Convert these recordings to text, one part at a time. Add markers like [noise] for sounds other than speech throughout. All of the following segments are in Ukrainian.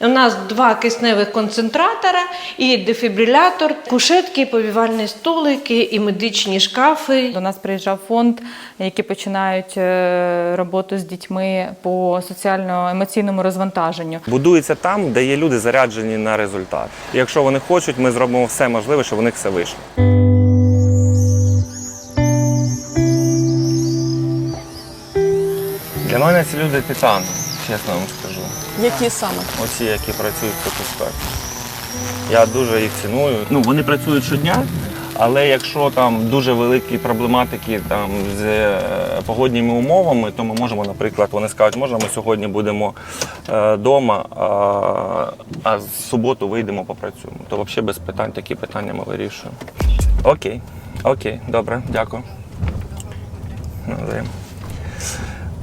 У нас два кисневих концентратора і дефібрилятор, кушетки, повівальні столики і медичні шкафи. До нас приїжджав фонд, які починають е, роботу з дітьми по соціально-емоційному розвантаженню. Будується там, де є люди заряджені на результат. І якщо вони хочуть, ми зробимо все можливе, щоб у них все вийшло. Для мене ці люди титан, чесно вам скажу. Які саме? Оці, які працюють таку сфері. Я дуже їх ціную. Ну, вони працюють щодня, але якщо там дуже великі проблематики там, з е, погодніми умовами, то ми можемо, наприклад, вони скажуть, можна ми сьогодні будемо вдома, а, а з суботу вийдемо попрацюємо. То взагалі без питань такі питання ми вирішуємо. Окей, окей, добре, дякую. Навзаєм.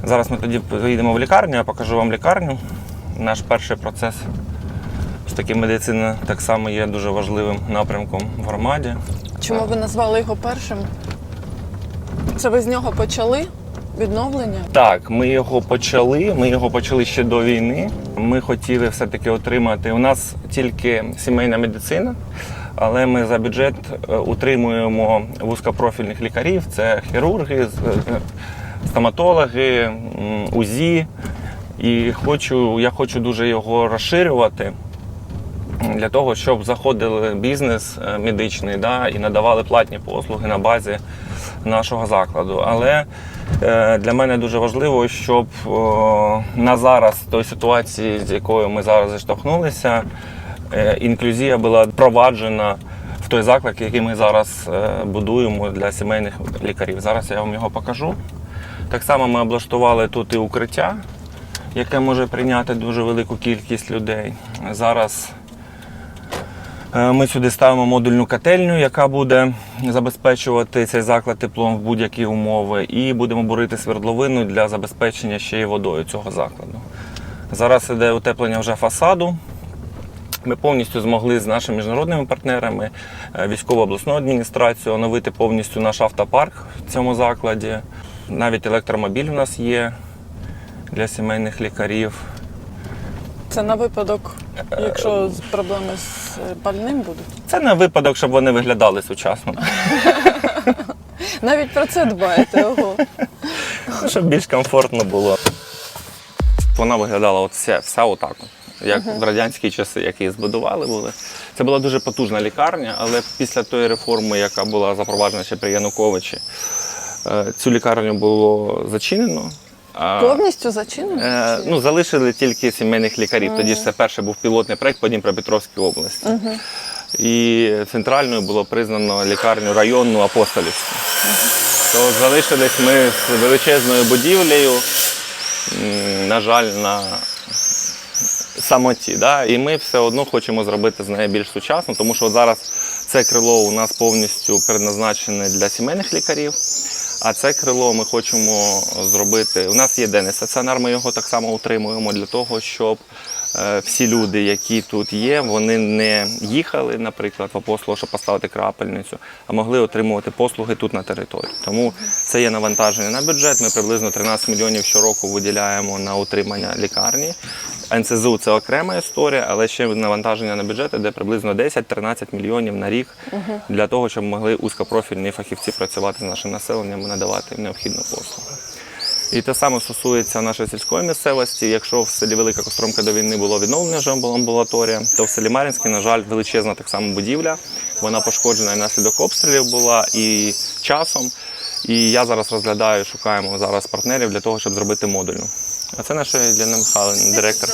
Зараз ми тоді поїдемо в лікарню, я покажу вам лікарню. Наш перший процес з таки медицина так само є дуже важливим напрямком в громаді. Чому ви назвали його першим? Це ви з нього почали відновлення? Так, ми його почали. Ми його почали ще до війни. Ми хотіли все-таки отримати. У нас тільки сімейна медицина, але ми за бюджет е, утримуємо вузькопрофільних лікарів. Це хірурги, е, стоматологи, УЗІ. І хочу, я хочу дуже його розширювати. для того, щоб заходили бізнес е, медичний да, і надавали платні послуги на базі нашого закладу. Але е, для мене дуже важливо, щоб на зараз той ситуації, з якою ми зараз зіштовхнулися, е, інклюзія була впроваджена в той заклад, який ми зараз будуємо для сімейних лікарів. Зараз я вам його покажу. Так само ми облаштували тут і укриття, яке може прийняти дуже велику кількість людей. Зараз Е, Ми сюди ставимо модульну котельню, яка буде забезпечувати цей заклад теплом в будь-які умови, і будемо бурити свердловину для забезпечення ще й водою цього закладу. Зараз іде утеплення вже фасаду. Ми повністю змогли з нашими міжнародними партнерами, е, військово обласною адміністрацією оновити повністю наш автопарк в цьому закладі. Навіть електромобіль у нас є для сімейних лікарів. Це на випадок, якщо проблеми з е, пальним будуть. Це на випадок, щоб вони виглядали сучасно. Навіть про це дбаєте. Ого. Ну, щоб більш комфортно було. Вона виглядала от вся, вся отак, от, як в радянські часи, які збудували були. Це була дуже потужна лікарня, але після тої реформи, яка була запроваджена ще при Януковичі, е, цю лікарню було зачинено. Повністю зачинено? е, ну, залишили тільки сімейних лікарів. Тоді ж це перший був пілотний проект по Дніпропетровській області. І центральною було признано лікарню районну апостолівську. То залишились ми з величезною будівлею, на жаль, на самоті. Да? І ми все одно хочемо зробити з нею більш сучасно, тому що зараз це крило у нас повністю предназначене для сімейних лікарів. А це крило ми хочемо зробити. У нас є денний стаціонар, ми його так само утримуємо для того, щоб е, всі люди, які тут є, вони не їхали, наприклад, в апостолу, щоб поставити крапельницю, а могли отримувати послуги тут на території. Тому це є навантаження на бюджет. Ми приблизно 13 мільйонів щороку виділяємо на утримання лікарні. НСЗУ це окрема історія, але ще навантаження на бюджет, де приблизно 10-13 мільйонів на рік для того, щоб могли узькопрофільні фахівці працювати з нашим населенням і надавати їм необхідну послугу. І те саме стосується нашої сільської місцевості. Якщо в селі Велика Костромка до війни було відновлення вже амбулаторія, то в селі Мар'їнське, на жаль, величезна так само будівля. Вона пошкоджена і внаслідок обстрілів була і часом. І я зараз розглядаю, шукаємо зараз партнерів для того, щоб зробити модульну. А це наша Єлена Михайлівна, директор.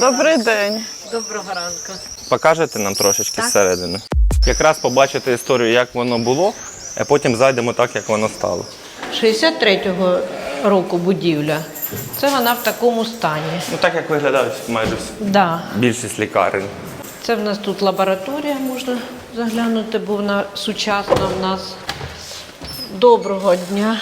Добрий день. Доброго ранку. Покажете нам трошечки зсередини. Якраз побачите історію, як воно було, а потім зайдемо так, як воно стало. 63-го року будівля. Це вона в такому стані. Ну так як виглядають майже всі- Да. більшість лікарень. Це в нас тут лабораторія, можна заглянути, бо вона сучасна в нас. Доброго дня.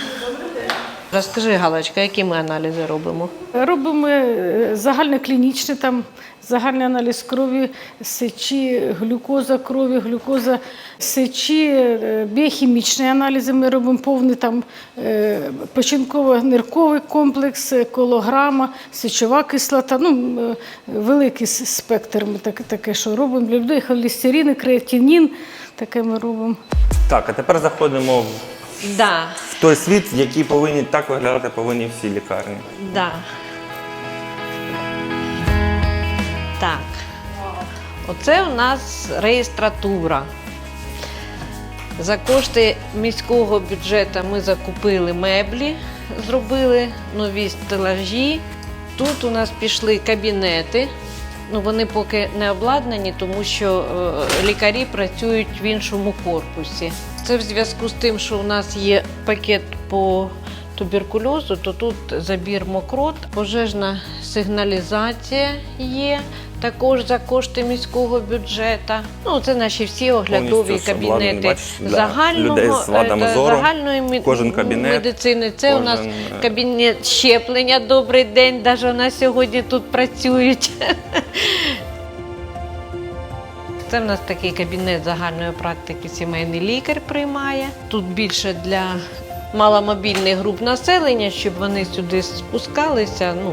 Розкажи, Галочка, які ми аналізи робимо? Робимо е, загальноклінічний там загальний аналіз крові, сечі, глюкоза крові, глюкоза сечі, е, біохімічні аналізи. Ми робимо повний там е, печінково-нирковий комплекс, колограма, сечова кислота. Ну, великий спектр ми таке, таке, що робимо для людей. Холестерин, креатинін, таке ми робимо. Так, а тепер заходимо в, Да, в той світ, який повинні так виглядати повинні всі лікарні. да. Так. Оце у нас реєстратура. За кошти міського бюджету ми закупили меблі, зробили нові стелажі. Тут у нас пішли кабінети. Ну, вони поки не обладнані, тому що е, лікарі працюють в іншому корпусі. Це в зв'язку з тим, що у нас є пакет по туберкульозу, то тут забір мокрот, пожежна сигналізація є. Також за кошти міського бюджету. Ну, це наші всі оглядові кабінети загального людей з вадами е, зору. загальної Кожен кабінет, медицини. Це у нас е, кабінет щеплення. Добрий день. Навіть у нас сьогодні тут працюють. [laughs] Це в нас такий кабінет загальної практики сімейний лікар приймає. Тут більше для маломобільних груп населення, щоб вони сюди спускалися, ну,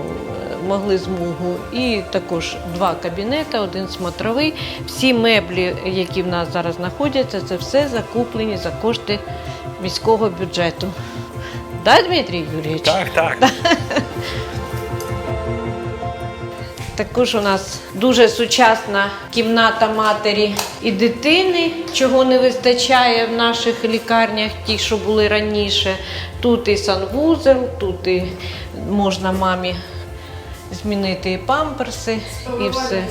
могли змогу. І також два кабінети, один смотровий. Всі меблі, які в нас зараз знаходяться, це все закуплені за кошти міського бюджету. Да, Дмитрій Юрійович? Так, так. [laughs] Також у нас дуже сучасна кімната матері і дитини, чого не вистачає в наших лікарнях, ті, що були раніше. Тут і санвузел, тут і можна мамі змінити і памперси, і все.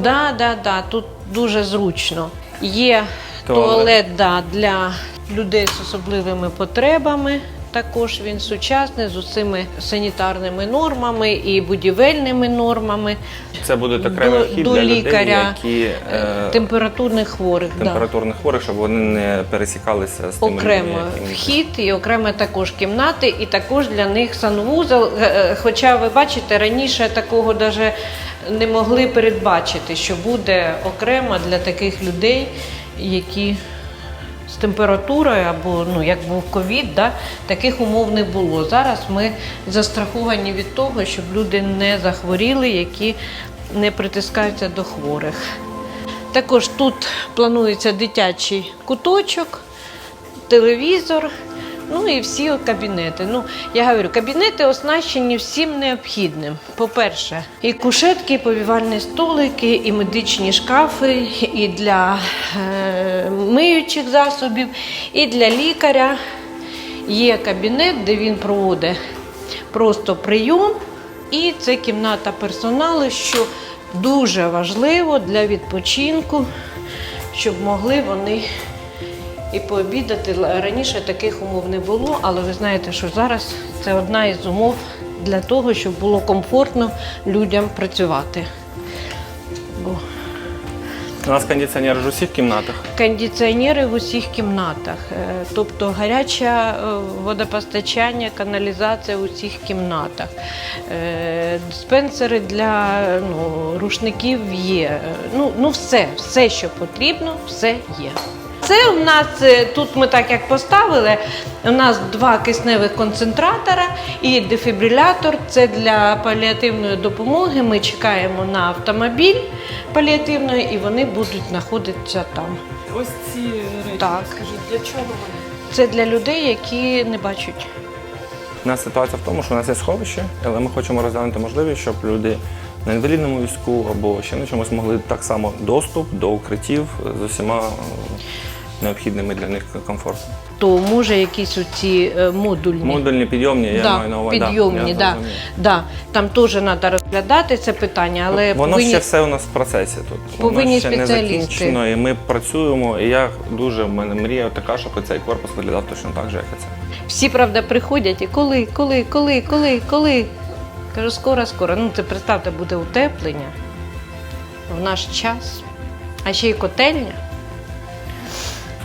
Да, да, да, тут дуже зручно. Є Туалет. туалет да, для людей з особливими потребами. Також він сучасний з усіми санітарними нормами і будівельними нормами. Це буде окремий До- вхід до для людей, лікаря, які е, е, температурних хворих. да. температурних хворих, щоб вони не пересікалися з тими Окремо людьми, вхід і окремо також кімнати, і також для них санвузол. Е, е, Хоча ви бачите, раніше такого даже не могли передбачити, що буде окремо для таких людей, які з температурою або ну як був ковід, да, таких умов не було. Зараз ми застраховані від того, щоб люди не захворіли, які не притискаються до хворих. Також тут планується дитячий куточок, телевізор, ну і всі кабінети. Ну, я говорю, кабінети оснащені всім необхідним. По-перше, і кушетки, і повівальні столики, і медичні шкафи, і для е, миючих засобів, і для лікаря. Є кабінет, де він проводить просто прийом, і це кімната персоналу, що дуже важливо для відпочинку, щоб могли вони і пообідати. Раніше таких умов не було, але ви знаєте, що зараз це одна із умов для того, щоб було комфортно людям працювати. Бо У нас кондиціонер ж у всіх кімнатах. кондиціонери в усіх кімнатах, Е, тобто гаряче водопостачання, каналізація в усіх кімнатах. Е, Диспенсери для ну, рушників є. Е, Ну, ну все, все, що потрібно, все є. Це у нас е, тут ми так як поставили. У нас два кисневих концентратора і дефібрилятор. Це для паліативної допомоги. Ми чекаємо на автомобіль паліативної, і вони будуть знаходитися там. Ось ці речі, Так. скажіть, для чого вони? Це для людей, які не бачать. У нас ситуація в тому, що у нас є сховище, але ми хочемо розглянути можливість, щоб люди на інвалідному візку або ще на чомусь могли так само доступ до укриттів з усіма необхідними для них комфортом. То може якісь оці е, модульні. Модульні підйомні, я да, маю на увазі. підйомні, я да, да. Там теж треба розглядати це питання, але Воно повинні... ще все у нас в процесі тут. повинні Воно ще не закінчено, і ми працюємо. І я дуже в мене мрія така, щоб цей корпус виглядав точно так же, як і це. Всі, правда, приходять і коли, коли, коли, коли, коли. Кажу, скоро, скоро. Ну, це представте, буде утеплення в наш час, а ще й котельня.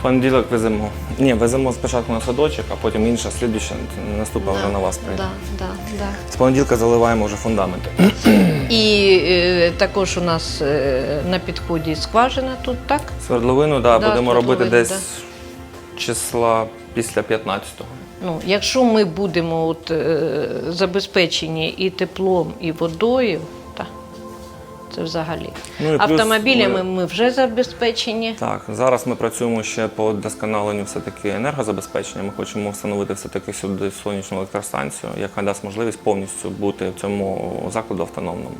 Понеділок веземо. Ні, веземо спочатку на садочок, а потім інша, слідуща, наступна вже на вас прийде. Да, да, да. З понеділка заливаємо вже фундаменти. І е, також у нас е, на підході скважина тут, так? Свердловину, да, Да, будемо робити свердловину, десь числа після 15-го. Ну, якщо ми будемо от, е, забезпечені і теплом, і водою, це взагалі. Ну, і плюс Автомобілями ми- ми вже забезпечені. Так, зараз ми працюємо ще по вдосконаленню все-таки енергозабезпечення. Ми хочемо встановити все-таки сюди сонячну електростанцію, яка дасть можливість повністю бути в цьому закладу автономному.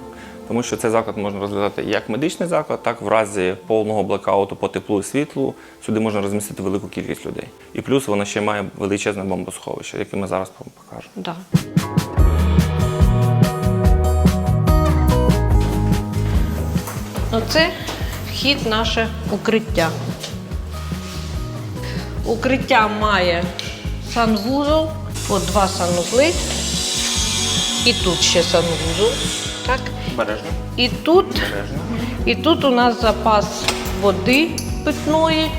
Тому що цей заклад можна розглядати як медичний заклад, так в разі повного блекауту по теплу і світлу сюди можна розмістити велику кількість людей. І плюс воно ще має величезне бомбосховище, яке ми зараз покажемо. Да. Оце вхід наше укриття. Укриття має санвузол, от два санузли. І тут ще санвузол. Так? Бережно. І тут, і тут у нас запас води питної.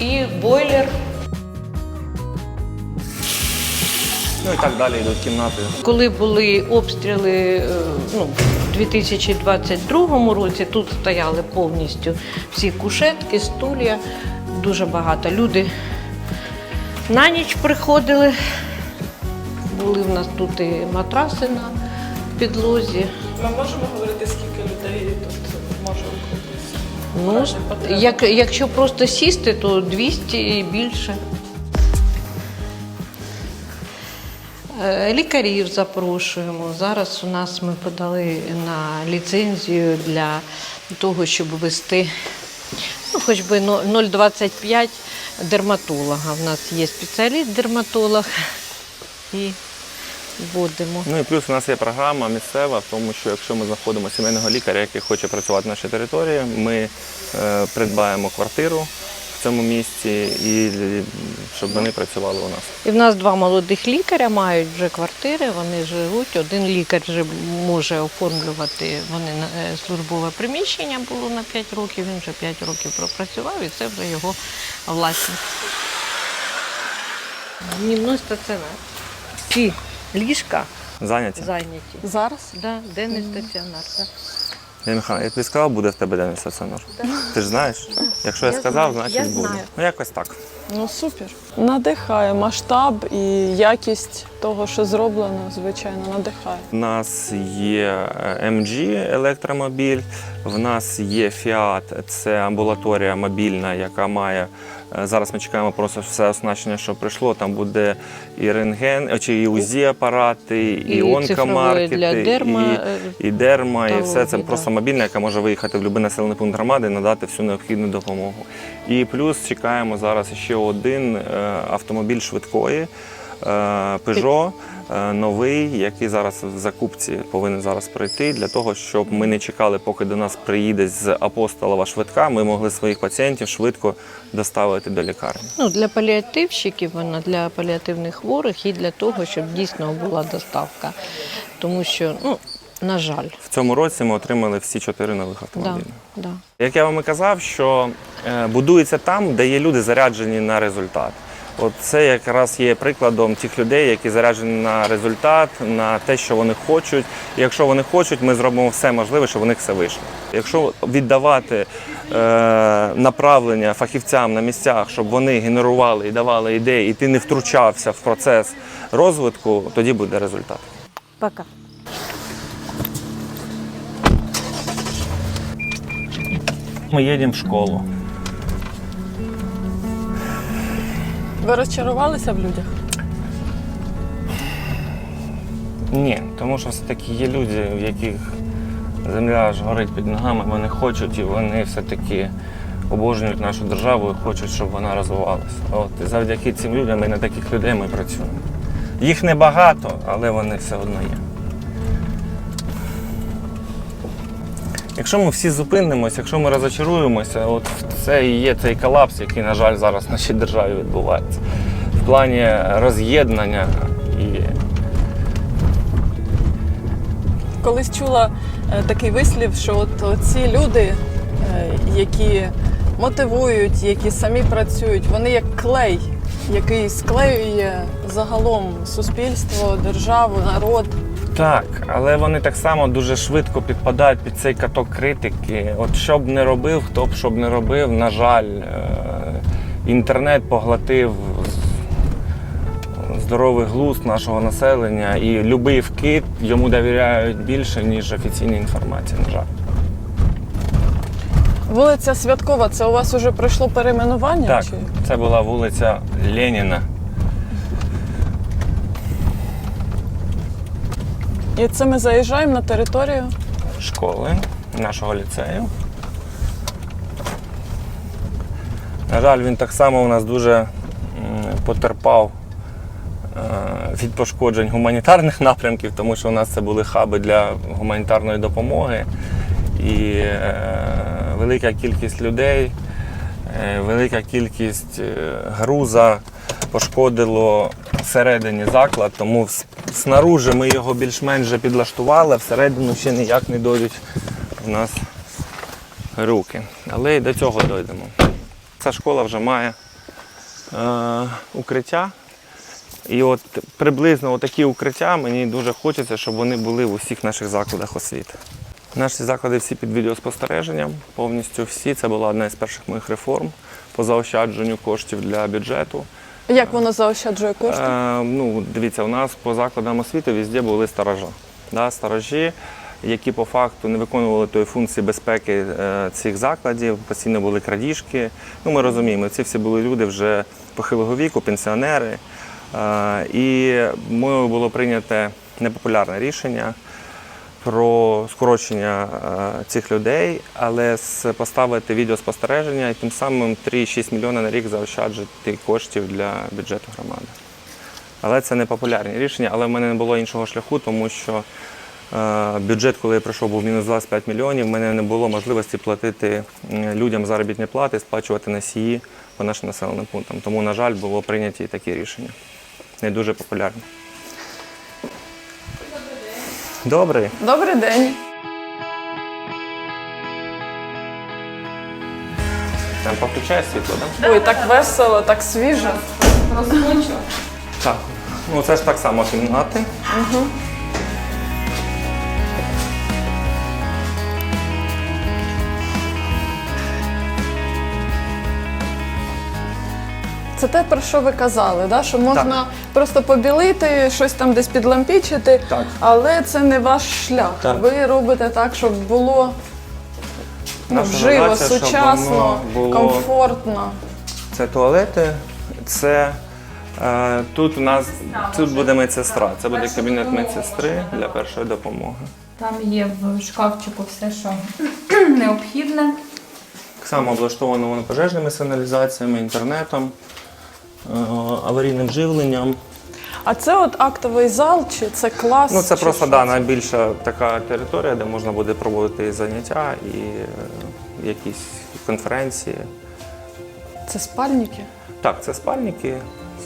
І бойлер. Ну і так далі йдуть кімнати. Коли були обстріли е, ну, в 2022 році, тут стояли повністю всі кушетки, стулья, дуже багато. Люди на ніч приходили. Були в нас тут і матраси на підлозі. Ми можемо говорити, скільки людей тут може укритися? Ну, як, якщо просто сісти, то 200 і більше. Лікарів запрошуємо. Зараз у нас ми подали на ліцензію для того, щоб вести ну, хоч би но- 0,25 дерматолога. У нас є спеціаліст-дерматолог і вводимо. Ну і плюс у нас є програма місцева, в тому що якщо ми знаходимо сімейного лікаря, який хоче працювати на нашій території, ми е, придбаємо квартиру в цьому місці і щоб вони працювали у нас. І в нас два молодих лікаря мають вже квартири, вони живуть. Один лікар вже може оформлювати вони е, службове приміщення було на 5 років. Він вже 5 років пропрацював і це вже його власність. Днівний стаціонар. Всі ліжка Зайняті? зайняті. Зараз? Да, денний стаціонар. Да. Я Михайло, я тобі сказав, буде в тебе денний стаціонар. Ти ж знаєш? Якщо я, Я сказав, знаю, значить я буде. знаю. Ну якось так. Ну супер. Надихає масштаб і якість того, що зроблено, звичайно, надихає. У нас є е, MG електромобіль, в нас є Fiat, це амбулаторія мобільна, яка має. Е, Зараз ми чекаємо просто все оснащення, що прийшло. Там буде і рентген, е, чи і УЗІ апарати, і, І онкомаркети, для дерма, і, е, і дерма, і все це тавології, просто мобільна, яка може виїхати в будь-який населений пункт громади і надати всю необхідну допомогу. І плюс чекаємо зараз ще один автомобіль швидкої. Peugeot новий, який зараз в закупці повинен зараз прийти для того, щоб ми не чекали, поки до нас приїде з апостолова швидка. Ми могли своїх пацієнтів швидко доставити до лікарні. Ну, для паліативщиків вона для паліативних хворих і для того, щоб дійсно була доставка. Тому що, ну, на жаль, В цьому році ми отримали всі чотири нових да, автомобілі. да. Як я вам і казав, що е, будується там, де є люди заряджені на результат. От це якраз є прикладом тих людей, які заряджені на результат, на те, що вони хочуть. І якщо вони хочуть, ми зробимо все можливе, щоб у них все вийшло. Якщо віддавати е, направлення фахівцям на місцях, щоб вони генерували і давали ідеї, і ти не втручався в процес розвитку, тоді буде результат. Пока. Ми їдемо в школу. Ви розчарувалися в людях? Ні, тому що все-таки є люди, в яких земля аж горить під ногами, вони хочуть і вони все-таки обожнюють нашу державу і хочуть, щоб вона розвивалася. От і завдяки цим людям і на таких людей ми працюємо. Їх небагато, але вони все одно є. Якщо ми всі зупинимося, якщо ми розочаруємося, от це і є цей колапс, який, на жаль, зараз в нашій державі відбувається. В плані роз'єднання і Колись чула е, такий вислів, що от ці люди е, які мотивують, які самі працюють. Вони як клей, який склеює загалом суспільство, державу, народ. Так, але вони так само дуже швидко підпадають під цей каток критики. От що б не робив, хто б що б не робив, на жаль, е, інтернет поглотив здоровий глузд нашого населення, і любий вкид йому довіряють більше, ніж офіційній інформації, на жаль. Вулиця Святкова, це у вас уже пройшло перейменування? Так, Чи? це була вулиця Леніна. І це ми заїжджаємо на територію. школи нашого ліцею. На жаль, він так само у нас дуже потерпав е, від пошкоджень гуманітарних [laughs] напрямків, тому що у нас це були хаби для гуманітарної допомоги. І е, велика кількість людей, е, велика кількість груза пошкодило всередині заклад, тому снаружи ми його більш-менш підлаштували, а всередину ще ніяк не дойдуть у нас руки. Але і до цього дойдемо. Ця школа вже має е, укриття. І от приблизно такі укриття мені дуже хочеться, щоб вони були в усіх наших закладах освіти. Наші заклади всі під відеоспостереженням, повністю всі. Це була одна з перших моїх реформ по заощадженню коштів для бюджету. Як воно заощаджує кошти? Е, ну, дивіться, у нас по закладам освіти везде були сторожа. Да, сторожі, які по факту не виконували тої функції безпеки е, цих закладів, постійно були крадіжки. Ну, ми розуміємо, ці всі були люди вже похилого віку, пенсіонери. Е, і мною було прийнято непопулярне рішення про скорочення е, цих людей, але поставити відеоспостереження і тим самим 3,6 мільйона на рік заощаджити коштів для бюджету громади. Але це не популярні рішення, але в мене не було іншого шляху, тому що е, бюджет, коли я прийшов, був мінус 25 мільйонів. в мене не було можливості платити людям заробітні плати, сплачувати носії по нашим населеним пунктам. Тому, на жаль, було прийняті такі рішення. Не дуже популярні. Добрий. Добрий день. Там повключає світло, так? Ой, так весело, так свіже. свіжо. Так. Ну це ж так само кімнати. Це те, про що ви казали, да? що можна просто побілити, щось там десь підлампічити, Так. але це не ваш шлях. Так. Ви робите так, щоб було ну, вживо, задача, сучасно, було- комфортно. Це туалети, це е, тут у нас тут буде медсестра. Це буде кабінет медсестри для першої допомоги. Там є в шкафчику все, що [clears throat] необхідне. Так само облаштовано воно пожежними сигналізаціями, інтернетом, аварійним живленням. А це от актовий зал, чи це клас? Ну це чи просто що да, це? найбільша така територія, де можна буде проводити і заняття і е, якісь конференції. Це спальники? Так, це спальники,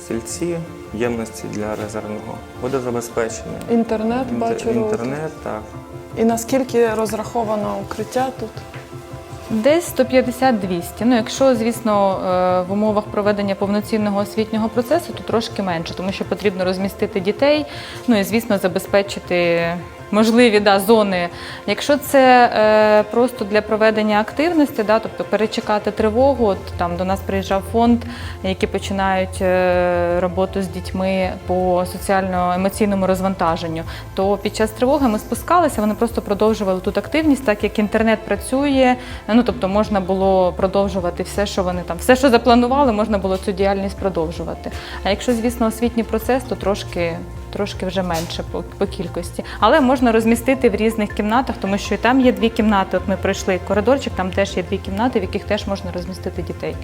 стільці, ємності для резервного водозабезпечення. Інтернет, Інтер- бачу, інтернет, так. І наскільки розраховано укриття тут? Десь 150-200. Ну, якщо, звісно, е, в умовах проведення повноцінного освітнього процесу, то трошки менше, тому що потрібно розмістити дітей, ну і звісно, забезпечити можливі да, зони. Якщо це е, просто для проведення активності, да, тобто перечекати тривогу, от там до нас приїжджав фонд, які починають е, роботу з дітьми по соціально-емоційному розвантаженню, то під час тривоги ми спускалися, вони просто продовжували тут активність, так як інтернет працює. Ну тобто можна було продовжувати все, що вони там, все, що запланували, можна було цю діяльність продовжувати. А якщо, звісно, освітній процес, то трошки. Трошки вже менше по, по кількості, але можна розмістити в різних кімнатах, тому що і там є дві кімнати. От ми пройшли коридорчик, там теж є дві кімнати, в яких теж можна розмістити дітей.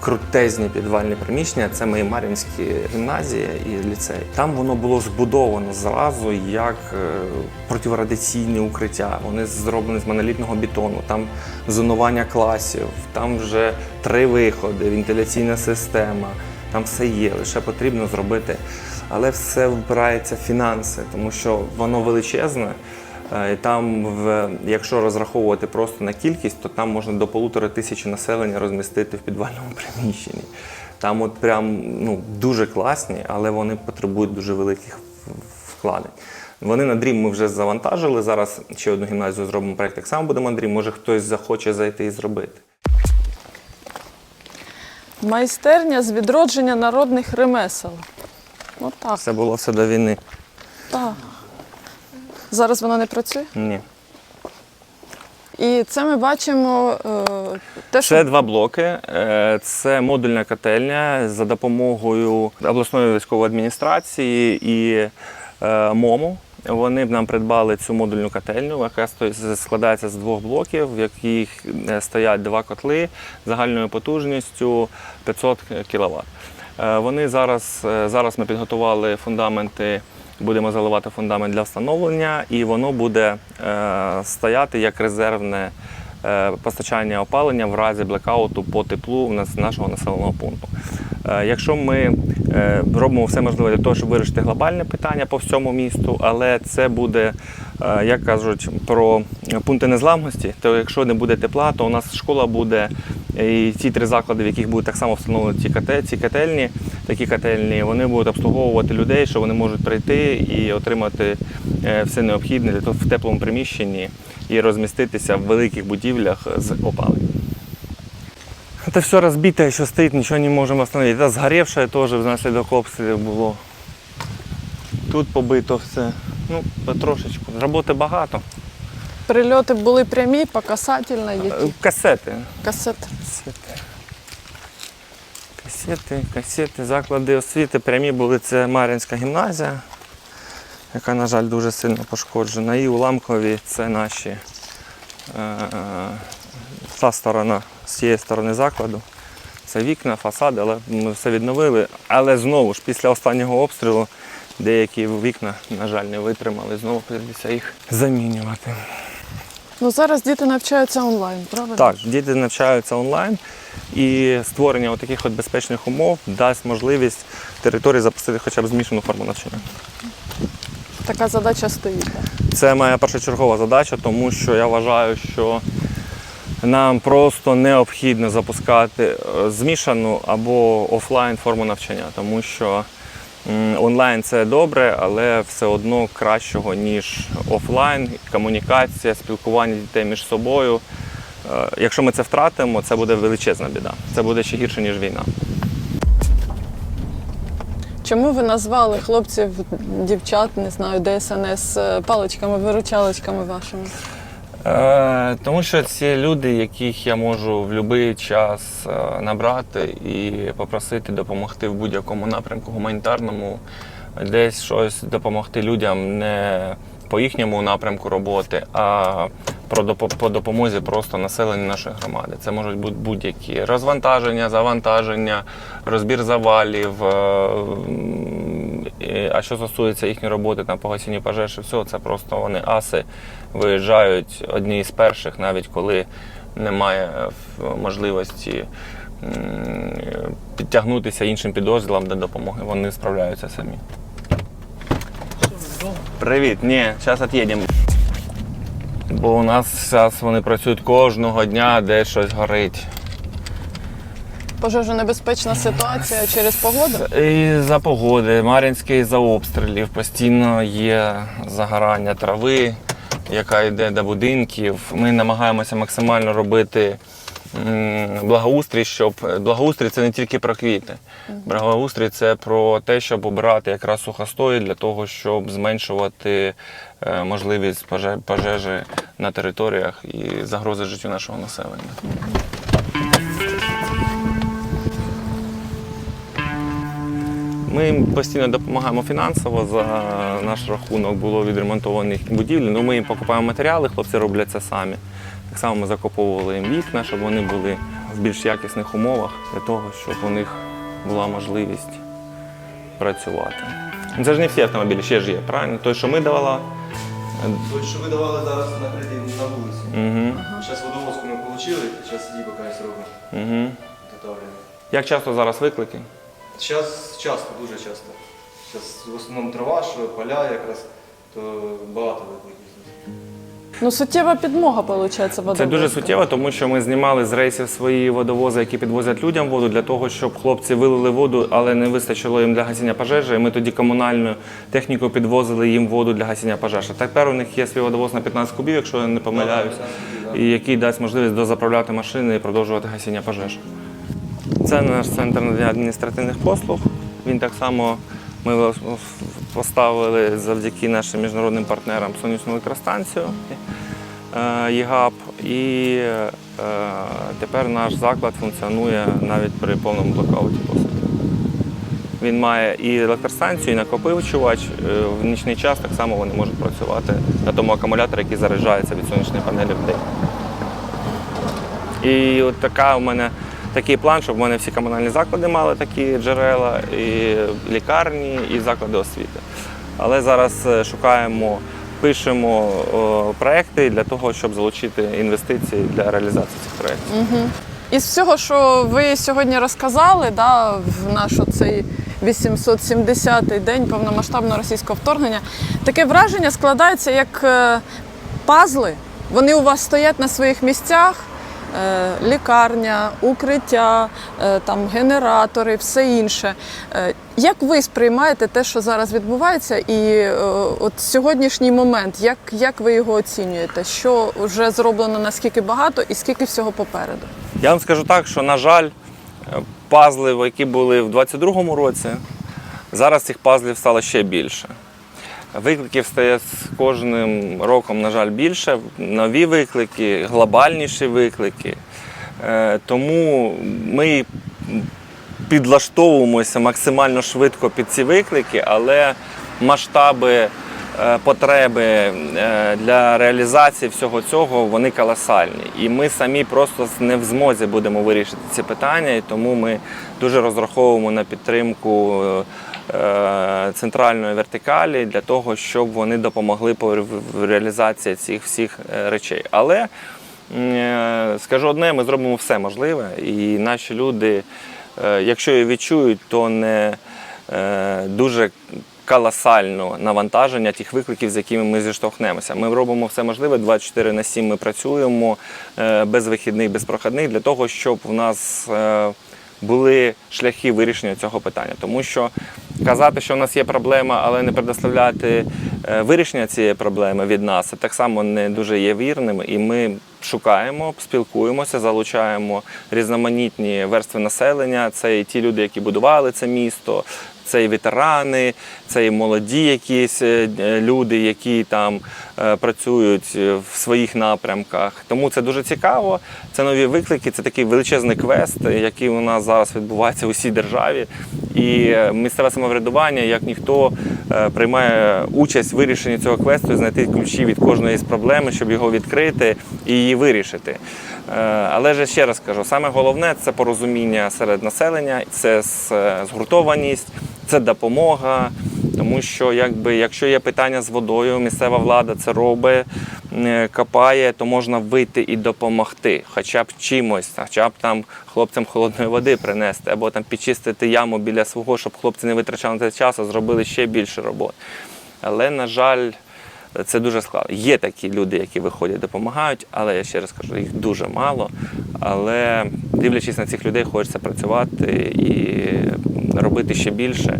крутезні підвальні приміщення. Це мої Мар'їнські гімназія і ліцей. Там воно було збудовано зразу як е, укриття. Вони зроблені з монолітного бетону. Там зонування класів, там вже три виходи, вентиляційна система. Там все є, лише потрібно зробити. Але все впирається в фінанси, тому що воно величезне. Е, І там, в, якщо розраховувати просто на кількість, то там можна до полутора тисячі населення розмістити в підвальному [laughs] приміщенні. Там от прям ну, дуже класні, але вони потребують дуже великих вкладень. Вони на Дрім ми вже завантажили. Зараз ще одну гімназію зробимо проєкт, так само буде на Дрім. Може хтось захоче зайти і зробити. Майстерня з відродження народних ремесел. Отак. Це було все до війни. Так. Зараз воно не працює. Ні. І це ми бачимо е, те, що Це два блоки. Е, Це модульна котельня за допомогою обласної військової адміністрації і е, МОМу. Вони б нам придбали цю модульну котельню, яка складається з двох блоків, в яких е, стоять два котли загальною потужністю 500 кВт. Вони зараз, е, зараз ми підготували фундаменти, будемо заливати фундамент для встановлення, і воно буде е, стояти як резервне е, постачання опалення в разі блекауту по теплу нас нашого населеного пункту. Е, Якщо ми е, робимо все можливе для того, щоб вирішити глобальне питання по всьому місту, але це буде, е, як кажуть, про пункти незламності, то якщо не буде тепла, то у нас школа буде і ті три заклади, в яких будуть так само встановлені ці ці котельні, такі котельні, вони будуть обслуговувати людей, що вони можуть прийти і отримати е, все необхідне для того в теплому приміщенні і розміститися в великих будівлях з опаленням. Это все разбитое еще стоит, ничего не можем остановить. Это сгоревшее тоже внаслідок обстрілів було. Тут побито все. Ну, потрошечку. Роботи багато. Прильоти були прямі, по касательно, Е, які Касети. касети. Касети. Касети, касети, заклади освіти. Прямі були це Мар'їнська гімназія, яка, на жаль, дуже сильно пошкоджена. І уламкові це наші е, е, та сторона з цієї сторони закладу. Це вікна, фасади, але ми все відновили. Але знову ж після останнього обстрілу деякі вікна, на жаль, не витримали. Знову прийдеться їх замінювати. Ну зараз діти навчаються онлайн, правильно? Так, діти навчаються онлайн, і створення таких от безпечних умов дасть можливість території запустити хоча б змішану форму навчання. Така задача стоїть. да. Це моя першочергова задача, тому що я вважаю, що нам просто необхідно запускати е, змішану або офлайн форму навчання, тому що онлайн це добре, але все одно кращого, ніж офлайн, комунікація, спілкування дітей між собою. Е, Якщо ми це втратимо, це буде величезна біда. Це буде ще гірше, ніж війна. Чому ви назвали хлопців, дівчат, не знаю, ДСНС е, паличками-виручалочками вашими? Е, тому що ці люди, яких я можу в будь-який час е, набрати і попросити допомогти в будь-якому напрямку гуманітарному, десь щось допомогти людям не по їхньому напрямку роботи, а про по допомозі просто населенню нашої громади. Це можуть бути будь-які розвантаження, завантаження, розбір завалів. е, А що стосується їхньої роботи на погасінні пожеж, і все, це просто вони аси виїжджають одні з перших, навіть коли немає е, можливості підтягнутися іншим підрозділам для допомоги. Вони справляються самі. Привіт, ні, зараз від'їдемо. Бо у нас зараз вони працюють кожного дня, де щось горить. Пожежонебезпечна ситуація через погоду? І за погоди, Мар'їнський за обстрілів, постійно є загорання трави, яка йде до будинків. Ми намагаємося максимально робити благоустрій, щоб благоустрій це не тільки про квіти. Благоустрій це про те, щоб обирати якраз сухостої для того, щоб зменшувати е, можливість поже- пожежі на територіях і загрози життю нашого населення. Ми їм постійно допомагаємо фінансово. За наш рахунок було відремонтовано їхні будівлі. Ну, ми їм покупаємо матеріали, хлопці роблять це самі. Так само ми закуповували їм вікна, щоб вони були в більш якісних умовах для того, щоб у них була можливість працювати. Це ж не всі автомобілі, ще ж є, правильно? Той, що ми давала. Той, що ви давали зараз на кредит на вулиці. Угу. Зараз водовозку ми отримали, зараз її поки робимо. Угу. Як часто зараз виклики? Зараз часто, дуже часто. Зараз в основному трава, що поля якраз, то багато викликів. Ну, суттєва підмога, виходить, водовозу. Це дуже суттєво, тому що ми знімали з рейсів свої водовози, які підвозять людям воду, для того, щоб хлопці вилили воду, але не вистачило їм для гасіння пожежі. І ми тоді комунальною технікою підвозили їм воду для гасіння пожежі. Тепер у них є свій водовоз на 15 кубів, якщо я не помиляюсь, і який дасть можливість дозаправляти машини і продовжувати гасіння пожеж. Це наш центр надання адміністративних послуг. Він так само ми поставили завдяки нашим міжнародним партнерам сонячну електростанцію ЄГАП. І е, тепер наш заклад функціонує навіть при повному блокауті. Він має і електростанцію, і накопичувач. Е, В нічний час так само вони можуть працювати на тому акумуляторі, який заряджається від сонячної панелі в день. І от така у мене такий план, щоб в мене всі комунальні заклади мали такі джерела, і лікарні, і заклади освіти. Але зараз е, шукаємо, пишемо о, проекти для того, щоб залучити інвестиції для реалізації цих проєктів. Із всього, що ви сьогодні розказали, да, в наш цей 870-й день повномасштабного російського вторгнення, таке враження складається як е, пазли. Вони у вас стоять на своїх місцях. Е, Лікарня, укриття, е, там генератори, все інше. Е, Як ви сприймаєте те, що зараз відбувається, і от сьогоднішній момент, як, як ви його оцінюєте? Що вже зроблено наскільки багато і скільки всього попереду? Я вам скажу так, що, на жаль, пазли, які були в 22-му році, зараз цих пазлів стало ще більше. Викликів стає з кожним роком, на жаль, більше. Нові виклики, глобальніші виклики. Е, Тому ми підлаштовуємося максимально швидко під ці виклики, але масштаби е, потреби е, для реалізації всього цього вони колосальні. І ми самі просто не в змозі будемо вирішити ці питання, і тому ми дуже розраховуємо на підтримку. Е, Центральної вертикалі для того, щоб вони допомогли по реалізації цих всіх е, речей. Але е, скажу одне, ми зробимо все можливе, і наші люди, якщо і відчують, то не дуже колосально навантаження тих викликів, з якими ми зіштовхнемося. Ми робимо все можливе 24 на 7 ми працюємо без вихідних, без проходних для того, щоб в нас були шляхи вирішення цього питання. Тому що казати, що в нас є проблема, але не предоставляти е, вирішення цієї проблеми від нас, так само не дуже є вірним. І ми шукаємо, спілкуємося, залучаємо різноманітні верстви населення. Це і ті люди, які будували це місто. Це і ветерани, це і молоді якісь е, е, люди, які там е, працюють в своїх напрямках. Тому це дуже цікаво. Це нові виклики, це такий величезний квест, який у нас зараз відбувається в усій державі. І місцеве самоврядування, як ніхто, приймає участь в вирішенні цього квесту знайти ключі від кожної з проблеми, щоб його відкрити і її вирішити. Е, Але ж ще раз кажу, саме головне це порозуміння серед населення, це е, згуртованість, це допомога. Тому що якби, якщо є питання з водою, місцева влада це робить, е, копає, то можна вийти і допомогти, хоча б чимось, хоча б там хлопцям холодної води принести, або там підчистити яму біля свого, щоб хлопці не витрачали цей час, а зробили ще більше роботи. Але, на жаль, це дуже складно. Є такі люди, які виходять, допомагають, але я ще раз кажу, їх дуже мало. Але дивлячись на цих людей, хочеться працювати і робити ще більше,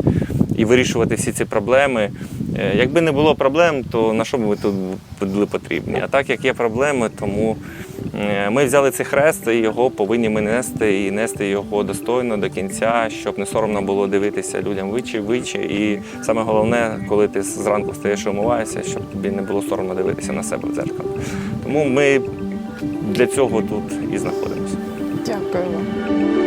і вирішувати всі ці проблеми. Е, Якби не було проблем, то на що б ми тут були потрібні? А так як є проблеми, тому ми взяли цей хрест і його повинні ми нести і нести його достойно до кінця, щоб не соромно було дивитися людям вичі, вичі. І саме головне, коли ти зранку встаєш і умиваєшся, щоб тобі не було соромно дивитися на себе в дзеркало. Тому ми для цього тут і знаходимося. Дякую.